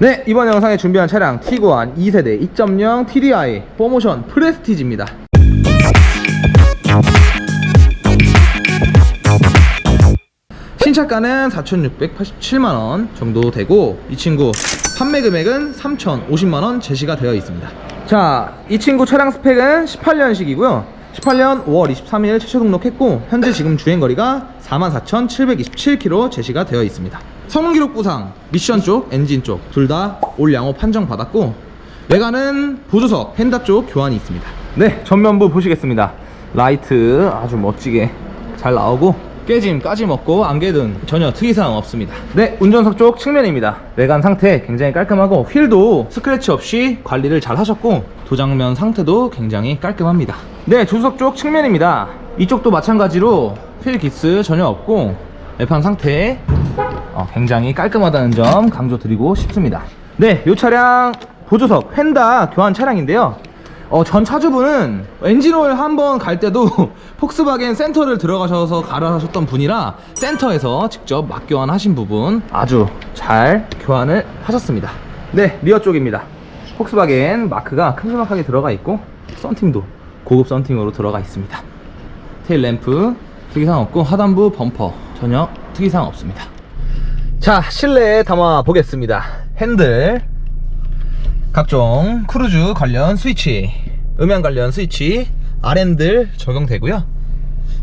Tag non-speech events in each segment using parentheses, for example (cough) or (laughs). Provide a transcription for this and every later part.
네 이번 영상에 준비한 차량 티구안 2세대 2.0 TDI 포모션 프레스티지입니다. 신차가는 4,687만원 정도 되고 이 친구 판매 금액은 3,050만원 제시가 되어 있습니다. 자 이 친구 차량 스펙은 18년식이고요 18년 5월 23일 최초 등록했고 현재 지금 주행거리가 44,727km 제시가 되어 있습니다. 성능 기록 부상 미션 쪽 엔진 쪽 둘 다 올 양호 판정 받았고 외관은 보조석 펜다 쪽 교환이 있습니다. 네 전면부 보시겠습니다. 라이트 아주 멋지게 잘 나오고 깨짐 까짐 없고 안개등 전혀 특이사항 없습니다. 네 운전석 쪽 측면입니다. 외관 상태 굉장히 깔끔하고 휠도 스크래치 없이 관리를 잘 하셨고 도장면 상태도 굉장히 깔끔합니다. 네 조수석 쪽 측면입니다. 이쪽도 마찬가지로 휠 기스 전혀 없고 외판 상태 어, 굉장히 깔끔하다는 점 강조드리고 싶습니다. 네이 차량 보조석 펜다 교환 차량인데요 어, 전 차주분은 엔진오일 한 번 갈 때도 (laughs) 폭스바겐 센터를 들어가셔서 갈아하셨던 분이라 센터에서 직접 막교환 하신 부분 아주 잘 교환을 하셨습니다. 네 리어 쪽입니다. 폭스바겐 마크가 큼지막하게 들어가 있고 썬팅도 고급 썬팅으로 들어가 있습니다. 테일 램프 특이사항 없고 하단부 범퍼 전혀 특이사항 없습니다. 자 실내에 담아 보겠습니다. 핸들 각종 크루즈 관련 스위치, 음향 관련 스위치, R핸들 적용되고요.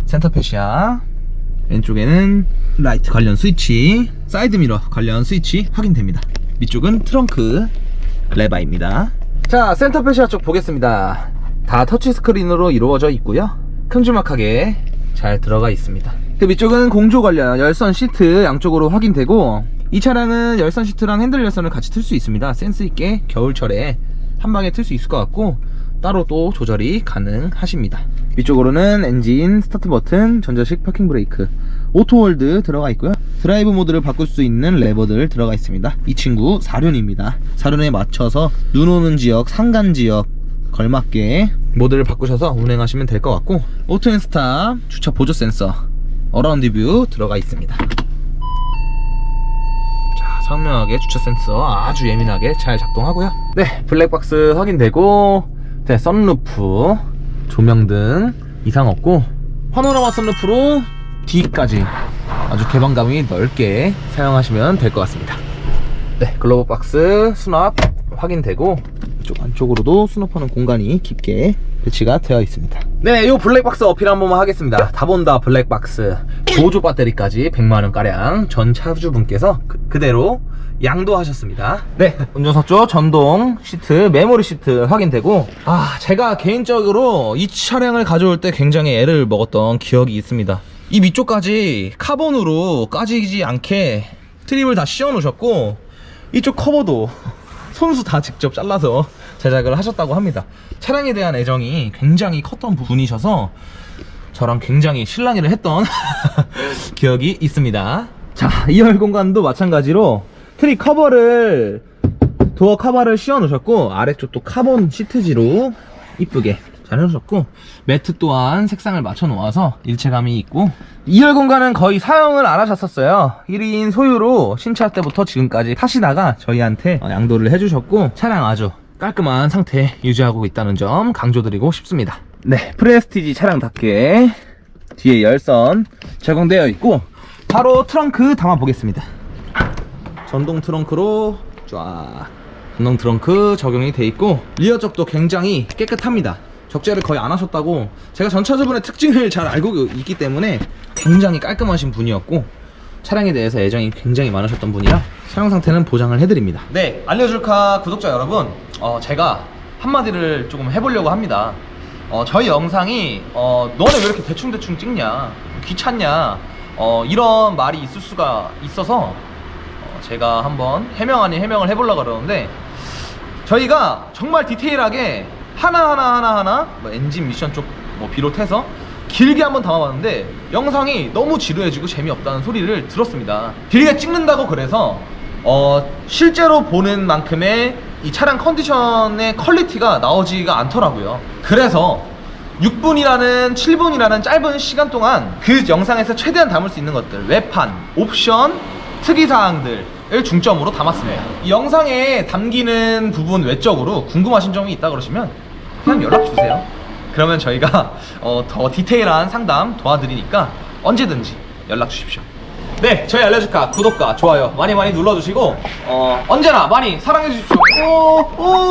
센터 패시아, 왼쪽에는 라이트 관련 스위치, 사이드 미러 관련 스위치 확인됩니다. 위쪽은 트렁크 레바입니다. 자, 센터 패시아 쪽 보겠습니다. 다 터치 스크린으로 이루어져 있고요. 큼지막하게 잘 들어가 있습니다. 그 위쪽은 공조 관련 열선 시트 양쪽으로 확인되고 이 차량은 열선 시트랑 핸들 열선을 같이 틀 수 있습니다. 센스 있게 겨울철에 한 방에 틀 수 있을 것 같고 따로 또 조절이 가능하십니다. 위쪽으로는 엔진, 스타트 버튼, 전자식 파킹 브레이크, 오토홀드 들어가 있고요. 드라이브 모드를 바꿀 수 있는 레버들 들어가 있습니다. 이 친구 4륜입니다. 4륜에 맞춰서 눈 오는 지역, 상간 지역 걸맞게 모드를 바꾸셔서 운행하시면 될 것 같고 오토 앤 스탑, 주차 보조 센서, 어라운드 뷰 들어가 있습니다. 자, 선명하게 주차 센서 아주 예민하게 잘 작동하고요. 네, 블랙박스 확인되고, 네, 썬루프, 조명등 이상 없고, 파노라마 썬루프로 뒤까지 아주 개방감이 넓게 사용하시면 될 것 같습니다. 네, 글로브 박스 수납 확인되고 이쪽 안쪽으로도 수납하는 공간이 깊게 배치가 되어 있습니다. 네, 요 블랙박스 어필 한 번만 하겠습니다. 다본다 블랙박스 보조 배터리까지 100만 원 가량 전 차주분께서 그, 대로 양도하셨습니다. 네, 운전석 쪽 전동 시트, 메모리 시트 확인되고 아, 제가 개인적으로 이 차량을 가져올 때 굉장히 애를 먹었던 기억이 있습니다. 이 밑쪽까지 카본으로 까지지 않게 트립을 다 씌워 놓으셨고 이쪽 커버도 손수 다 직접 잘라서 제작을 하셨다고 합니다. 차량에 대한 애정이 굉장히 컸던 분이셔서 저랑 굉장히 실랑이를 했던 (laughs) 기억이 있습니다. 자, 2열 공간도 마찬가지로 트리 커버를 도어 커버를 씌워 놓으셨고 아래쪽도 카본 시트지로 이쁘게 잘 해놓으셨고 매트 또한 색상을 맞춰 놓아서 일체감이 있고. 2열 공간은 거의 사용을 안 하셨었어요. 1인 소유로 신차 때부터 지금까지 타시다가 저희한테 어, 양도를 해주셨고. 차량 아주 깔끔한 상태 유지하고 있다는 점 강조드리고 싶습니다. 네 프레스티지 차량답게 뒤에 열선 제공되어 있고. 바로 트렁크 담아 보겠습니다. 전동 트렁크로 쫙 전동 트렁크 적용이 돼 있고 리어 쪽도 굉장히 깨끗합니다 적재를 거의 안 하셨다고 제가 전 차주분의 특징을 잘 알고 있기 때문에 굉장히 깔끔하신 분이었고 차량에 대해서 애정이 굉장히 많으셨던 분이라 차량 상태는 보장을 해드립니다. 네 알려줄카 구독자 여러분 어, 제가 한마디를 조금 해보려고 합니다. 어, 저희 영상이 어, 너네 왜 이렇게 대충대충 찍냐 귀찮냐 어, 이런 말이 있을 수가 있어서 어, 제가 한번 해명 아닌 해명을 해보려고 그러는데 저희가 정말 디테일하게 하나하나 하나하나 뭐 엔진 미션 쪽 뭐 비롯해서 길게 한번 담아봤는데 영상이 너무 지루해지고 재미없다는 소리를 들었습니다 길게 찍는다고 그래서 어 실제로 보는 만큼의 이 차량 컨디션의 퀄리티가 나오지가 않더라고요 그래서 6분이라는 7분이라는 짧은 시간 동안 그 영상에서 최대한 담을 수 있는 것들 외판, 옵션, 특이사항들을 중점으로 담았습니다. 이 영상에 담기는 부분 외적으로 궁금하신 점이 있다 그러시면 그냥 연락 주세요. 그러면 저희가 어, 더 디테일한 상담 도와드리니까 언제든지 연락 주십시오. 네, 저희 알려줄까 구독과 좋아요 많이 많이 눌러주시고 어, 언제나 많이 사랑해 주십시오. 오, 오.